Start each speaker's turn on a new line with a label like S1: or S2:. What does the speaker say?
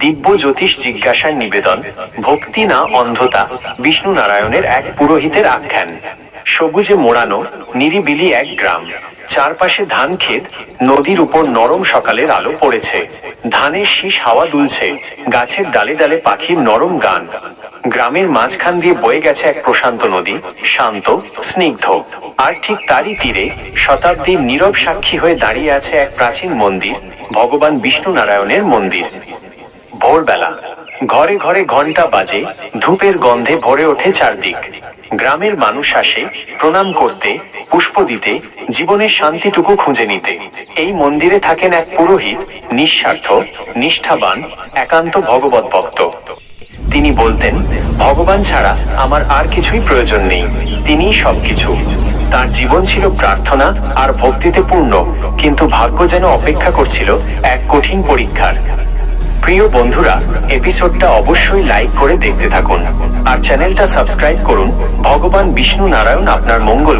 S1: দিব্য জ্যোতিষ জিজ্ঞাসায় নিবেদন, ভক্তি না অন্ধতা, বিষ্ণু নারায়ণের এক পুরোহিতের আখ্যান। সবুজে মোড়ানো, নিরিবিলি এক গ্রাম। চারপাশে ধান ক্ষেত, নদীর উপর নরম সকালের আলো পড়েছে। ধানের শীষ হাওয়া দুলছে, গাছের ডালে ডালে পাখির নরম গান। গ্রামের মাঝখান দিয়ে বয়ে গেছে এক প্রশান্ত নদী, শান্ত, স্নিগ্ধ। আর ঠিক তারই তীরে শতাব্দীর নীরব সাক্ষী হয়ে দাঁড়িয়ে আছে এক প্রাচীন মন্দির, ভগবান বিষ্ণু নারায়ণের মন্দির। ভোরবেলা। ঘরে ঘরে ঘণ্টা বাজে, ধূপের গন্ধে ভরে ওঠে চারদিক। গ্রামের মানুষ আসে, প্রণাম করতে, পুষ্প দিতে, জীবনের শান্তিটুকু খুঁজে নিতে। এই মন্দিরে থাকেন এক পুরোহিত, নিঃস্বার্থ, নিষ্ঠাবান, একান্ত ভগবত ভক্ত। তিনি বলতেন, ভগবান ছাড়া আমার আর কিছুই প্রয়োজন নেই। তিনিই সবকিছু। তার জীবন ছিল প্রার্থনা আর ভক্তিতে পূর্ণ, কিন্তু ভাগ্য যেন অপেক্ষা করছিল এক কঠিন পরীক্ষার। প্রিয় বন্ধুরা, এপিসোডটা অবশ্যই লাইক করে দেখতে থাকুন। আর চ্যানেলটা সাবস্ক্রাইব করুন। ভগবান বিষ্ণু নারায়ণ আপনার মঙ্গল